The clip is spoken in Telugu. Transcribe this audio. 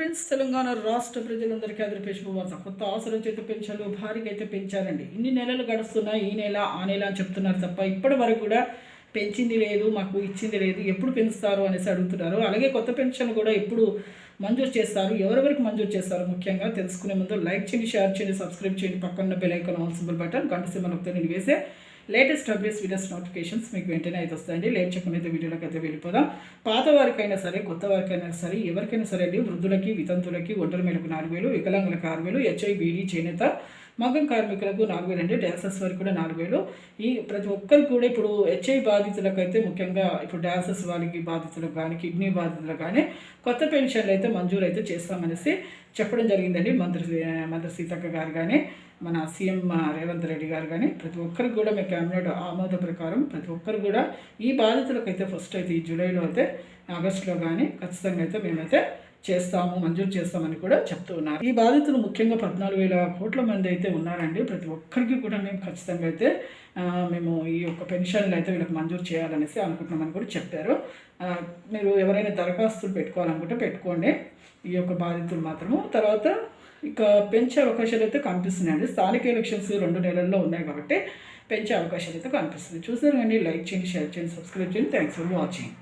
ఫ్రెండ్స్ తెలంగాణ రాష్ట్ర ప్రజలందరికీ ఆంధ్రప్రదేశ్ శుభవార్త కొత్త ఆసరం చేత పెంచారు భారీగా అయితే పెంచారండి. ఇన్ని నెలలు గడుస్తున్నాయి ఈ నెల ఆ నెల అని చెప్తున్నారు తప్ప ఇప్పటి వరకు కూడా పెంచింది లేదు మాకు ఇచ్చింది లేదు ఎప్పుడు పెంచుతారు అనేసి అడుగుతున్నారు. అలాగే కొత్త పెన్షన్ కూడా ఎప్పుడు మంజూరు చేస్తారు ఎవరెవరికి మంజూరు చేస్తారు ముఖ్యంగా తెలుసుకునే ముందు లైక్ చేయండి షేర్ చేయండి సబ్స్క్రైబ్ చేయండి. పక్కన bell icon all symbol button గంట సింబల్ ఒకటి నేను వేసే లేటెస్ట్ అప్డేట్స్ వీడియోస్ నోటిఫికేషన్స్ మీకు వెంటనే అయితే వస్తాయండి. లేట్ చెప్పనైతే వీడియోలోకి అయితే వెళ్ళిపోదాం. పాత వారికైనా సరే కొత్త వారికైనా సరే ఎవరికైనా సరే అండి వృద్ధులకి వితంతులకి ఒంటరి మేరకు నాలుగు వేలు వికలాంగులకు ఆరు వేలు హెచ్ఐ బీడీ చేనేత మగం కార్మికులకు నాలుగు వేలు అండి డాన్సర్స్ వారికి కూడా నాలుగు వేలు. ఈ ప్రతి ఒక్కరికి కూడా ఇప్పుడు హెచ్ఐ బాధితులకు అయితే ముఖ్యంగా ఇప్పుడు డాన్సర్స్ వాళ్ళకి బాధితులకు కానీ కిడ్నీ బాధితులకు కానీ కొత్త పెన్షన్లు అయితే మంజూరు అయితే చేస్తామనేసి చెప్పడం జరిగిందండి మంత్రి మంత్రి సీతక్క గారు కానీ మన సీఎం రేవంత్ రెడ్డి గారు కానీ ప్రతి ఒక్కరికి కూడా మీ క్యాబినెట్ ఆమోద ప్రకారం ప్రతి ఒక్కరు కూడా ఈ బాధితులకు అయితే ఫస్ట్ అయితే ఈ జూలైలో అయితే ఆగస్టులో కానీ ఖచ్చితంగా అయితే మేమైతే చేస్తాము మంజూరు చేస్తామని కూడా చెప్తూ ఉన్నారు. ఈ బాధితులు ముఖ్యంగా పద్నాలుగు వేల కోట్ల మంది అయితే ఉన్నారండి. ప్రతి ఒక్కరికి కూడా మేము ఖచ్చితంగా అయితే మేము ఈ యొక్క పెన్షన్లు అయితే వీళ్ళకి మంజూరు చేయాలనేసి అనుకుంటున్నామని కూడా చెప్పారు. మీరు ఎవరైనా దరఖాస్తులు పెట్టుకోవాలనుకుంటే పెట్టుకోండి. ఈ యొక్క బాధితులు మాత్రము. తర్వాత ఇక పెంచే అవకాశాలు అయితే కనిపిస్తున్నాయండి. స్థానిక ఎలక్షన్స్ రెండు నెలల్లో ఉన్నాయి కాబట్టి పెంచే అవకాశాలు అయితే కనిపిస్తుంది చూసారు కానీ లైక్ చేయండి షేర్ చేయండి సబ్స్క్రైబ్ చేయండి. Thanks for watching